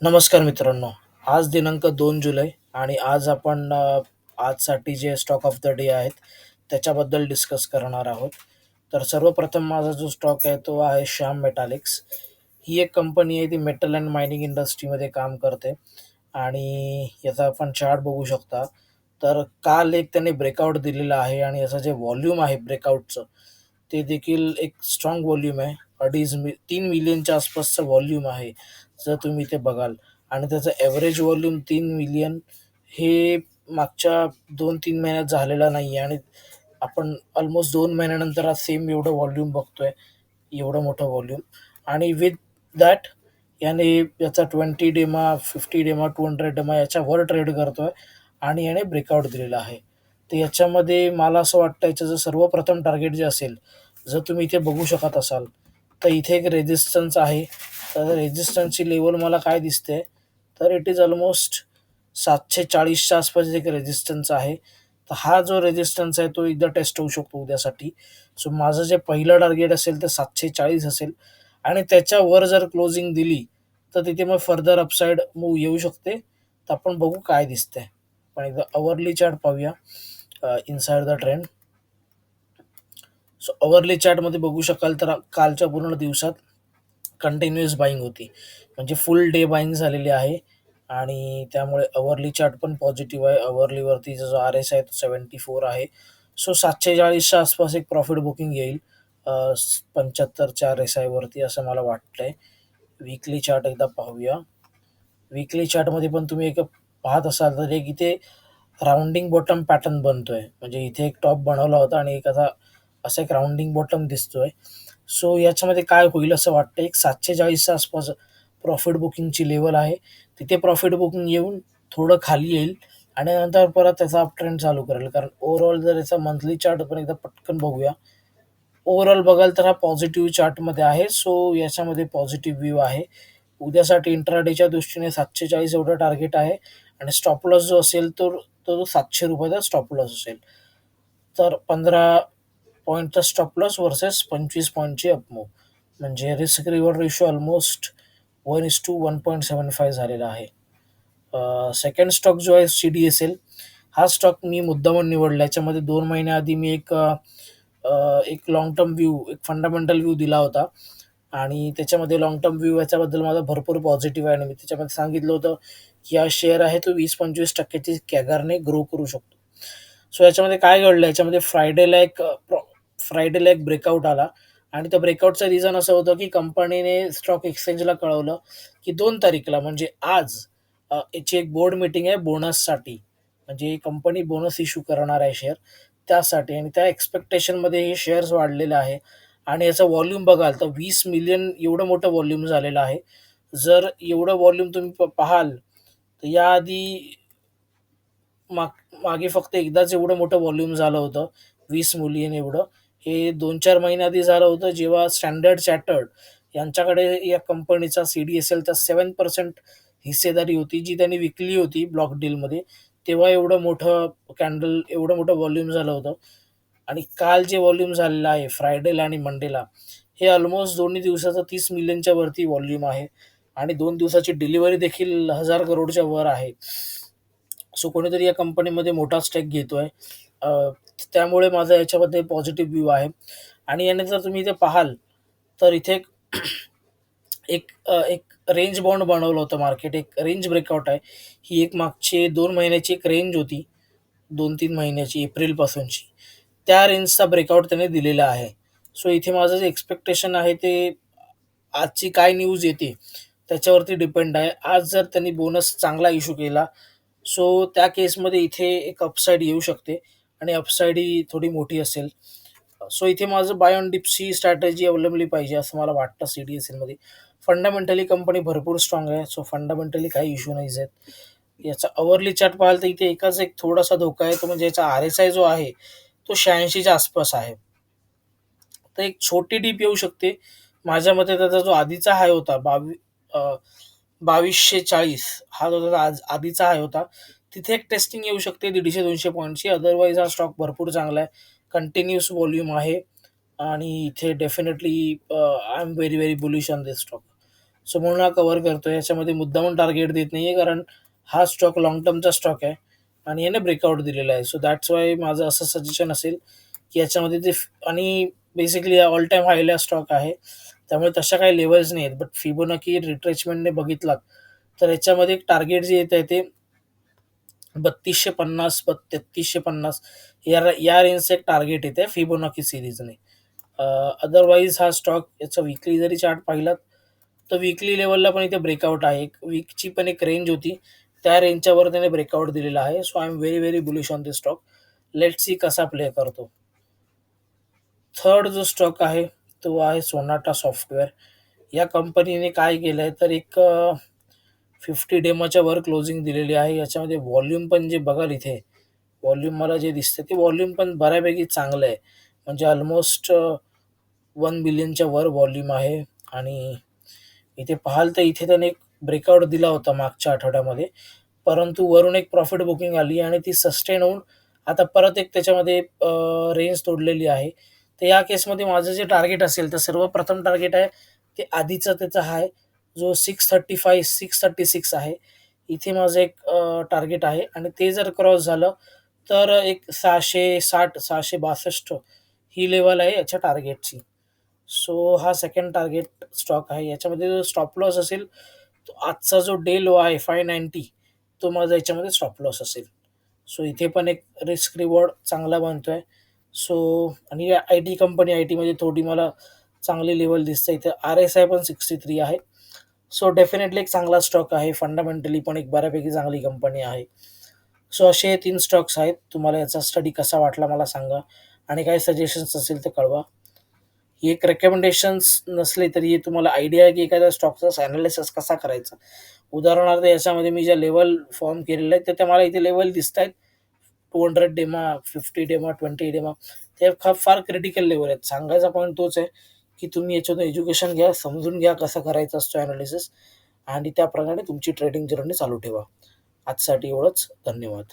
नमस्कार मित्रांनो. आज दिनांक दोन जुलै आणि आज आपण अ, आजसाठी जे स्टॉक ऑफ द डे आहेत, त्याच्याबद्दल डिस्कस करणार आहोत. तर सर्वप्रथम माझा जो स्टॉक आहे तो आहे श्याम मेटालिक्स ही एक कंपनी आहे ती मेटल अँड मायनिंग इंडस्ट्रीमध्ये काम करते आणि याचा आपण चार्ट बघू शकता. तर काल एक त्याने ब्रेकआउट दिलेला आहे आणि याचं जे व्हॉल्यूम आहे ब्रेकआउटचं, ते देखील एक स्ट्राँग व्हॉल्यूम आहे. अडीच मि तीन मिलियनच्या आसपासचं व्हॉल्यूम आहे, जर तुम्ही इथे बघाल. आणि त्याचं ॲव्हरेज व्हॉल्यूम तीन मिलियन हे मागच्या 2-3 महिन्यात झालेला नाही आहे आणि आपण ऑलमोस्ट दोन महिन्यानंतर आज सेम एवढं व्हॉल्यूम आहे एवढं मोठं व्हॉल्यूम आणि विथ दॅट याने याचा 20 डेमा, 50 डेमा, 200 डेमा याच्यावर ट्रेड करतो आहे आणि याने ब्रेकआउट दिलेला आहे. तर याच्यामध्ये मला असं वाटतं याचं जर सर्वप्रथम टार्गेट जे असेल, जर तुम्ही इथे बघू शकत असाल, तर इथे एक रेझिस्टन्स आहे. तर रेझिस्टन्सची लेवल मला काय दिसते, तर इट इज ऑलमोस्ट सातशे चाळीसच्या आसपास एक रेझिस्टन्स आहे. तर हा जो रेझिस्टन्स आहे तो एकदा टेस्ट होऊ शकतो उद्यासाठी. सो माझं जे पहिलं टार्गेट असेल ते 740 असेल आणि त्याच्यावर जर क्लोजिंग दिली, तर तिथे मग फर्दर अपसाईड मूव येऊ शकते. तर आपण बघू काय दिसतंय. पण एकदा अवरली चार्ट पाहूया inside the trend. So hourly चार्टमध्ये बघू शकाल तर कालच्या पूर्ण दिवसात कंटिन्युअस बाईंग होती. म्हणजे फुल डे बाईंग झालेली आहे आणि त्यामुळे अवरली चार्ट पण पॉझिटिव्ह आहे. अवरलीवरतीचा जो आर-एस आहे तो 74 आहे. सो 740च्या आसपास एक प्रॉफिट बुकिंग येईल. पंच्याहत्तरच्या आर-एस-आयवरती असं मला वाटतंय. वीकली चार्ट एकदा पाहूया. वीकली चार्टमध्ये पण तुम्ही एक पाहत असाल तर एक इथे राऊंडिंग बॉटम पॅटर्न बनतोय. म्हणजे इथे एक टॉप बनवला होता आणि एक असा असा एक राऊंडिंग बॉटम दिसतोय. सो याच्यामध्ये काय होईल असं वाटतं एक 740च्या आसपास प्रॉफिट बुकिंगची लेवल आहे. तिथे प्रॉफिट बुकिंग येऊन थोडं खाली येईल आणि नंतर परत त्याचा अप ट्रेंड चालू करेल. कारण ओव्हरऑल जर याचा मंथली चार्ट आपण एकदा पटकन बघूया. ओव्हरऑल बघाल तर हा पॉझिटिव्ह चार्टमध्ये आहे. सो याच्यामध्ये पॉझिटिव्ह व्ह्यू आहे. उद्यासाठी इंट्राडेच्या दृष्टीने 740 एवढं टार्गेट आहे आणि स्टॉप लॉस जो असेल तर तो सातशे रुपयाचा स्टॉप लॉस असेल. तर 15 पॉईंटचा स्टॉप लॉस व्हर्सेस 25 पॉइंटची अप म्हणजे रिस्क रिवॉर्ड रेशिओ अल्मोस्ट 1:1.75 झालेला आहे. सेकंड स्टॉक जो आहे सी-डी-एस-एल हा स्टॉक मी मुद्दामून निवडला. याच्यामध्ये दोन महिन्याआधी मी एक एक लाँग टर्म व्ह्यू, एक फंडामेंटल व्ह्यू दिला होता आणि त्याच्यामध्ये लाँग टर्म व्ह्यू याच्याबद्दल माझा भरपूर पॉझिटिव्ह आहे आणि मी त्याच्यामध्ये सांगितलं होतं, की हा शेअर आहे तो 20-25% कॅगरने ग्रो करू शकतो. सो याच्यामध्ये काय घडलं, याच्यामध्ये फ्रायडेला एक प्र फ्रायडेला एक ब्रेकआउट आला आणि त्या ब्रेकआउटचं रिझन असं होतं, की कंपनीने स्टॉक एक्सचेंजला कळवलं, की दोन तारीखला म्हणजे आज याची एक बोर्ड मीटिंग आहे बोनससाठी. म्हणजे कंपनी बोनस इश्यू करणार आहे शेअर त्यासाठी आणि त्या एक्सपेक्टेशनमध्ये हे शेअर्स वाढलेले आहे आणि याचा व्हॉल्यूम बघाल तर वीस मिलियन एवढं मोठं व्हॉल्यूम झालेलं आहे. जर एवढं व्हॉल्यूम तुम्ही प पाहाल, तर याआधी माग मागे फक्त एकदाच एवढं मोठं व्हॉल्यूम झालं होतं, वीस मिलियन एवढं. हे 2-4 महिन्याआधी झालं होतं, जेव्हा स्टँडर्ड चॅटर्ड यांच्याकडे या कंपनीचा सी-डी-एस-एलचा सेवन पर्सेंट हिस्सेदारी होती, जी त्यांनी विकली होती ब्लॉक डीलमध्ये. तेव्हा एवढं मोठं कॅन्डल एवढं मोठं व्हॉल्यूम झालं होतं आणि काल जे व्हॉल्यूम झालेलं आहे फ्रायडेला आणि मंडेला, हे ऑलमोस्ट दोन्ही दिवसाचं तीस मिलियनच्या वरती व्हॉल्यूम आहे आणि दोन दिवसाची डिलिव्हरी देखील हजार करोडच्या वर आहे. सो कोणीतरी या कंपनीमध्ये मोठा स्टेक घेतो आहे त्यामुळे माझा याच्याबद्दल पॉझिटिव्ह व्ह्यू आहे आणि याने जर तुम्ही इथे पाहाल, तर इथे एक एक एक रेंज बाउंड बनवलं होतं मार्केट. एक रेंज ब्रेकआउट आहे. ही एक मागची दोन महिन्याची एक रेंज होती. 2-3 महिन्याची एप्रिलपासूनची. त्या रेंजचा ब्रेकआउट त्याने दिलेला आहे. सो इथे माझं जे एक्सपेक्टेशन आहे ते आजची काय न्यूज येते त्याच्यावरती डिपेंड आहे. आज जर त्यांनी बोनस चांगला इश्यू केला, सो त्या केसमध्ये इथे एक अपसाईड येऊ शकते आणि अपसाईड ही थोडी मोठी असेल. सो इथे माझं बाय ऑन डिप्सची स्ट्रॅटेजी अवलंबली पाहिजे असं मला वाटतं सी-डी-एस-एलमध्ये. फंडामेंटली कंपनी भरपूर स्ट्राँग आहे. सो फंडामेंटली काही इश्यू नाहीच आहेत. याचा अवरली चार्ट पाहाल तर इथे एकाच एक थोडासा धोका आहे. तो म्हणजे याचा आर-एस-आय जो आहे, तो 86च्या आसपास आहे. तर एक छोटी डीप येऊ शकते. माझ्या मते त्याचा जो आधीचा हाय होता बावी बावीसशे चाळीस हा जो त्याचा आज आधीचा हाय होता, तिथे एक टेस्टिंग येऊ शकते दीडशे दोनशे पॉइंटची. अदरवाईज हा स्टॉक भरपूर चांगला आहे. कंटिन्युअस व्हॉल्यूम आहे आणि इथे definitely I am very, very bullish on this stock. So म्हणून हा कवर करतो याच्यामध्ये मुद्दामून टार्गेट देत नाही आहे कारण हा स्टॉक लाँग टर्मचा स्टॉक आहे आणि याने ब्रेकआउट दिलेला आहे. सो दॅट्स वाय माझं असं सजेशन असेल, की याच्यामध्ये ते आणि बेसिकली ऑल टाईम हायला स्टॉक आहे. त्यामुळे तशा काही लेवल्स नाही आहेत. बट फिबोनाची रिट्रेचमेंटने बघितलात, तर याच्यामध्ये एक टार्गेट जे येत आहे ते बत्तीसशे पन्नास तेहत्तीसशे पन्नास या या रेंजचं एक टार्गेट येते फिबोनाकी सिरीजने अदरवाईज हा स्टॉक याचा विकली जरी चार्ट पाहिलात, तर विकली लेवलला पण इथे ब्रेकआउट आहे. एक वीकची पण एक रेंज होती. त्या रेंजच्यावर त्याने ब्रेकआउट दिलेला आहे. So I am very, very bullish on this stock. Let see कसा प्ले करतो. थर्ड जो स्टॉक आहे, तो आहे सोनाटा सॉफ्टवेअर. या कंपनीने काय केलं आहे तर एक फिफ्टी डेमाच्या वर क्लोजिंग दिलेली आहे. याच्यामध्ये व्हॉल्यूम पण जे बघाल इथे, व्हॉल्यूम मला जे दिसतं ते व्हॉल्यूम पण बऱ्यापैकी चांगलं आहे. म्हणजे ऑलमोस्ट वन बिलियनच्या वर व्हॉल्यूम आहे आणि इथे पाहाल तर इथे त्याने एक ब्रेकआउट दिला होता मागच्या आठवड्यामध्ये. परंतु वरून एक प्रॉफिट बुकिंग आली आणि ती सस्टेन होऊन आता परत एक त्याच्यामध्ये रेंज तोडलेली आहे. तर या केसमध्ये माझं जे टार्गेट असेल, तर सर्वप्रथम टार्गेट आहे ते आधीचं त्याचं हाय जो 635 636 आहे. इथे माझं एक टार्गेट आहे आणि ते जर क्रॉस झालं, तर एक 660-662 ही लेवल आहे याच्या टार्गेटची. सो हा सेकंड टार्गेट स्टॉक आहे. याच्यामध्ये जो स्टॉप लॉस असेल, तो आजचा जो डे लो आहे 590 तो माझा याच्यामध्ये स्टॉप लॉस असेल. सो इथे पण एक रिस्क रिवॉर्ड चांगला बनतोय. सो आणि आय टी कंपनी आय टीमध्ये थोडी मला चांगली लेवल दिसते. इथे आर-एस-आय पण 63 आहे. सो डेफिनेटली एक चांगला स्टॉक आहे. फंडामेंटली पण एक बऱ्यापैकी चांगली कंपनी आहे. सो असे हे 3 स्टॉक्स आहेत. तुम्हाला याचा स्टडी कसा वाटला मला सांगा आणि काही सजेशन्स असेल तर कळवा. एक रेकमेंडेशन्स नसले तरी तुम्हाला आयडिया आहे, की एखाद्या स्टॉकचा एनालिसिस कसा करायचा. उदाहरणार्थ याच्यामध्ये मी ज्या लेवल फॉर्म केलेल्या आहेत, तर त्या मला इथे लेवल दिसत आहेत टू हंड्रेड डेमा, 50 डेमा, 20 डेमा ते फार क्रिटिकल लेवल आहेत. सांगायचा पॉईंट तोच आहे, की तुम्ही याच्यातून एज्युकेशन घ्या, समजून घ्या कसा करायचा असतो ॲनालिसिस आणि त्याप्रमाणे तुमची ट्रेडिंग जर्नी चालू ठेवा. आजसाठी एवढंच. धन्यवाद.